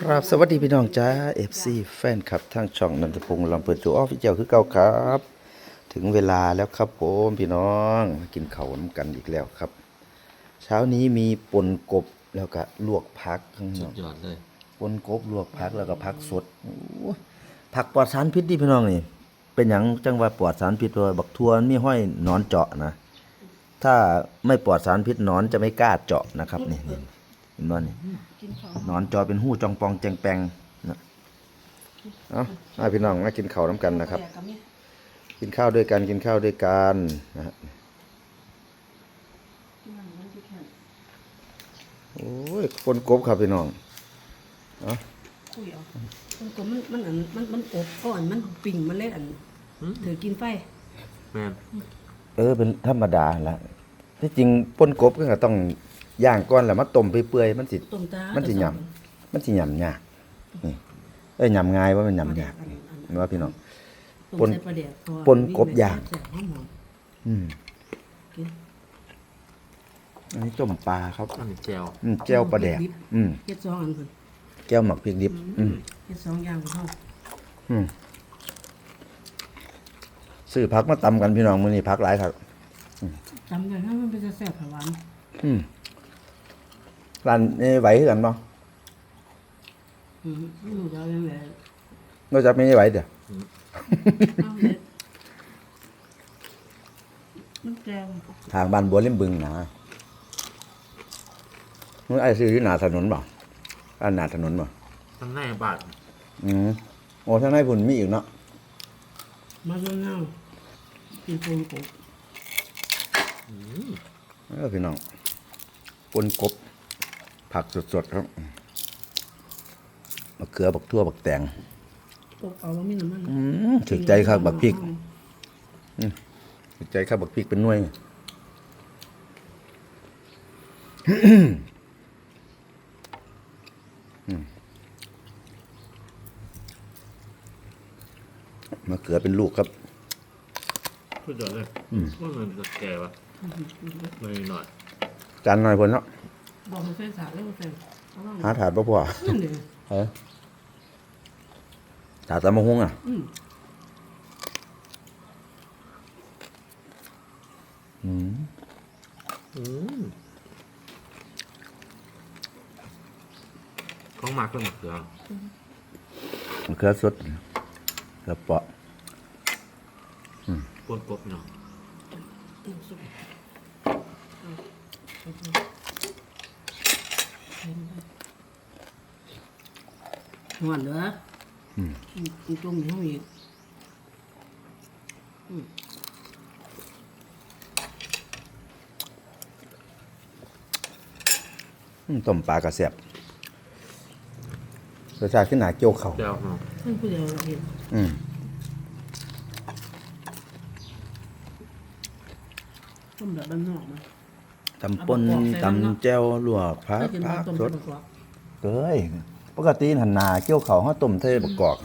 ครับสวัสดีพี่น้องจ้า FC แฟนคลับทางช่องนันทพงศ์ลำเปิดจูออฟฟิเชียลคือเก่าครับ ถึงเวลาแล้วครับผมพี่น้องมากินข้าวน้ำกันอีกแล้วครับ เช้านี้มีปนกบแล้วก็ลวกผักข้างนสุอดกยอดเลยปนกบลวกผักแล้วก็ผักสดโอ้ยผักปลอดสารพิษดิพี่น้องนี่ เป็นหยังจังว่าปลอดสารพิษเพราะว่าบักทัวมันมีห้อยหนอนเจาะนะ ถ้าไม่ปลอดสารพิษหนอนจะไม่กล้าเจาะนะครับนี่นี่ เห็นบ่นี่หนอนจอเป็นหู้จองปองแจงแปงนะเอามาพี่น้องมากินข้าวน้ำกันนะครับกินข้าวด้วยกันกินข้าวด้วยกันนะฮะโอ้ยคนกบครับพี่น้องคุยเอามันก็มันมันอันมันมันอบก่อนมันปิ่งมันเลยอันถือกินไฟแมนเออเป็นธรรมดาละที่จริงป่นกบก็ต้อง ย่างก่อนแล้วมาต้มไปเปื่อยๆมันสิต้มตามันสิหยำมันสิหยำยากนี่เอ้ยหยำง่ายว่ามันหยำยากนี่ว่าพี่น้อง ปนใส่ปลาแดกก่อปนกบย่างแซ่บหอมอืมๆกินอันนี้ต้มปลาครับอันนี้แจวอืมแก้วปลาแดกอืมเฮ็ดสองอันเพิ่นแก้วหมักพริกดิบ อืมเฮ็ดสองอย่างเฮาอืมซื้อผักมาตำกันพี่น้องมื้อนี้ผักหลายครับจำได้ถ้ามันเป็นแซ่บๆหวานอืม ร้านนี้ไหวคือกันบ่อืมไม่รู้จะเอายังไงนอกจากไม่ไหวเด้อเอาเด็ดมันแก้วทางบ้านบัวริมบึงนะมึงไอ้ซื้ออยู่หน้าถนนบ่ร้านหน้าถนนบ่ทั้งในบาทอืมโอ้ทางในพุ่นมีอีกเนาะมาจนเน่ากินปนกบ เออพี่น้องปนกบ ผักสดๆครับมะเขือบักทั่วบักแตงกบเอาว่ามีน้ำมันอืมถึกใจครับบักพริกใจข้าวบักพริกเป็นหน่วยมะเขือเป็นลูกครับสุดยอดเลยว่ามันจะแก่ปะเลยหน่อยจานหน่อยพนเนาะ บอกให้ใส่สาแล้วใส่เอาว่าหาถาดบ่พอนั่นเด้อเออถาดตำมะฮุงอะ อืมอืมอืมของหมักก็หมักเกลือมะเขือสดเขือเปาะปนกบเนาะอืมสุก หวานเหรออืมกินจุ่มในห้องอีกอืมต้มปลากระเสียบรสชาติขึ้นหนาเกี่ยวเขาแจวเนาะเพิ่นผู้เดียวเห็นอืมต้มแบบบ้านนอกมา ตำป่นตำแจ่วลวกผักถ้ากินผัแบบกต้มสใส่ดบักกอกเอ้ยปกติหันหนาเกี่ยวเขาห้าต้มเทบักกอก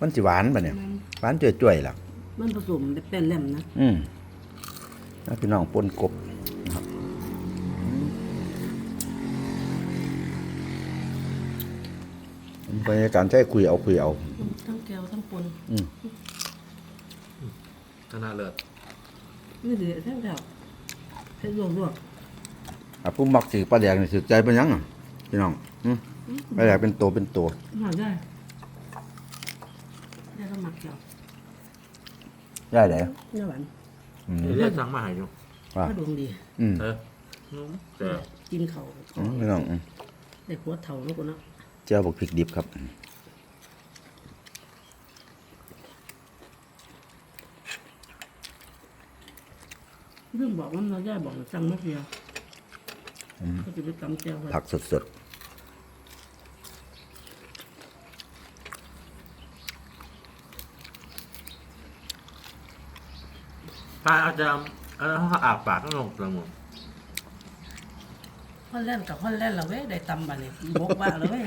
มันสิหวานปะเนี่ยหวานจ่วยๆล่ะมันผสมเป็นแป้นแหลมนะอืมแล้วพี่น้องปนกบนะครับอืมบรรยากาศใช้คุยเอาคุยเอา ทั้งแก้วทั้งปนขนาดเลิศนี่เดือดทั้งแก้วเผ็ดลวกอะผู้มักสือปลาแดกนี่สือใจเป็นหยังอะพี่น้องอืมปลาแดกเป็นตัวเป็นตัวๆหอมได้ได้ก็หมักแก้วได้เลยได้หวานอืมเรียกสั่งมาให้อยู่ว่าก็ดวงดีอืมเอออืมแจวกินเขาวอืมพี่น้องอืมได้หัวเท่าแล้วกูเนาะเจ้าบักพริกดิบครับ เรื่องบอกว่าเราได้บอกสั่งมะเขืออก็จะไปตำแก้วไว้ผักสดถ้าอาจารย์อะไรเขาอาบปากก็ลงกระหมดฮอลแลนด์กับฮอลแลนด์เราเว้ยได้ตำบัดนี้บกว่าเลยเว้ย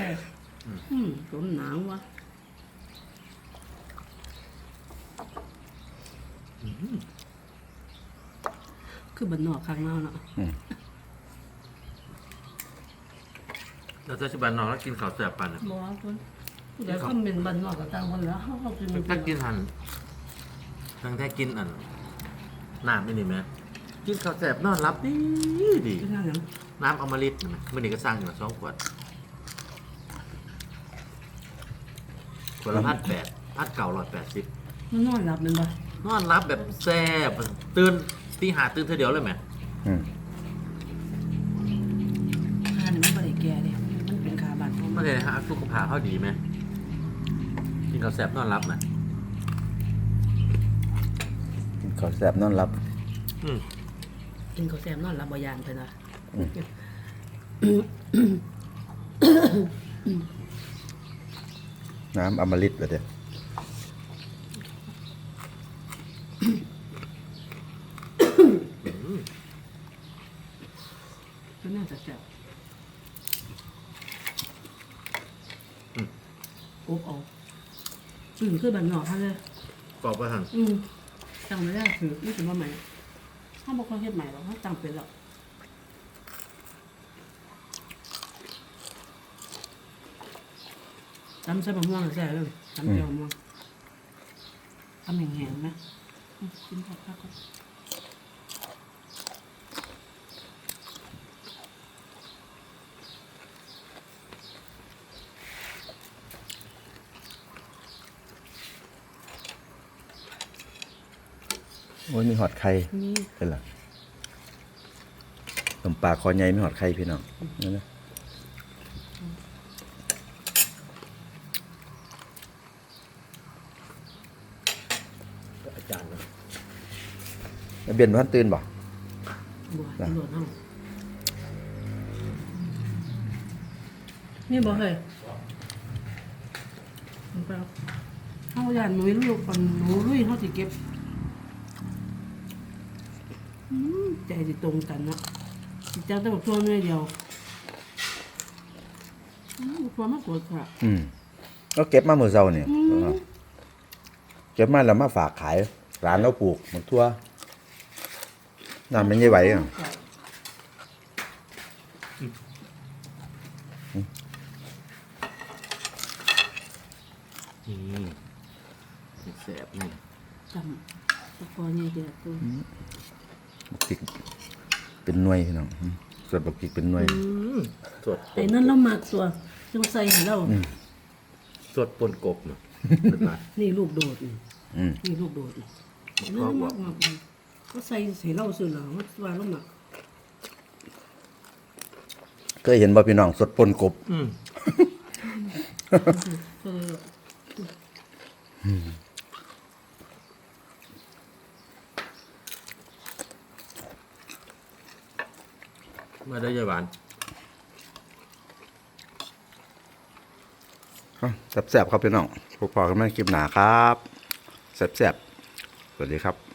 อืมต้นหนาววะ คือบ้านนอกข้างนอกเนาะเราจะชิบันนอนแล้วกินข้าวแสบปันอะบอกว่าคนเดี๋ยวเขาเป็นบันนอกกับต่างคนแล้วเขาเขากินมันถ้ากินหันทั้งแท้กินอันน้ำไม่นี่ไหมกินข้าวแสบนอนรับดีดีกินนั่นอย่างน้ำอมฤตนะมื่อนี้ก็สร้างอยู่มาสองขวดขวดละพันแปดพันเก่าร้อยแปดสิบมันนอนหลับเป็นบ่นอนรับแบบแซ่บตื่น ตีหาตื่นเธอเดียวเลยไหมอืมคาเนี่ยมันบ่ได้แก่เลยมันเป็นคาบัตรของไม่มันได้ฮะสุขภาพเขาดีไหมกินข้าวแสบนอนรับไหมกินข้าวแซ่บนอนหลับ อืมกินข้าวแซ่บนอนหลับบ่ยานไปนะน้ำอมฤตเลยเด้อก็น่าจะแซ่บอบเอา อืมคือบันนอกท่านเลยกรอบไปหันอืมจำไม่ได้คือนี่คือว่าใหม่ถ้าบอกเขาเฮ็ดใหม่หรอกเขาจำเป็นหรอกจำใส่บะม่วงใส่เลยจำเจียวมะม่วงทำแห้งๆไหมอืมกินผักผักก่อน โอ้ยมีหอดไข่นี่เป็นล่ะตมปลาคอใหญ่มีหอดไข่พี่น้องนั่นนะอาจารย์นะแล้วเบียนพันตื่นบ่บัวตำรวจเฮานี่บอกเลยมันไปเอาเฮาย่านหนุ่ยลูกก่อนหนูลุยเฮาสิเก็บอืม ใจสิตรงกันเนาะสิจังแต่บอกตัวน้อยเดียวอืมความมากกว่าค่ะ อืมก็เก็บมาเมื่อเช้าเนี่ยอืมเก็บมาแล้วมาฝากขาย ร้านเราปลูกหมันทั่วน้ำมันยังไหวอะนี่แสบนี่จำตะกอนเนี่ยเดียวตัวบัก พริกเป็นหน่วยพี่น้องอืมส่วนบักพริกเป็นหน่วยสดไอ้นั่นเรามักตัวจังใส่ให้เราสดปนกบเนาะเป็นไงนี่ลูกโดดนี่อืม นี่ลูกโดดนี่นั่นเรามักมักนี่ก็ใส่ให้เราซื้อเราว่าเรามักเคยเห็นบ่พี่น้องสดปนกบ อืม เออ มาได้ยายหวานเอ้าแสบๆครับพี่น้องพบพอกันใหม่คลิปหนาครับแสบๆสวัสดีครับ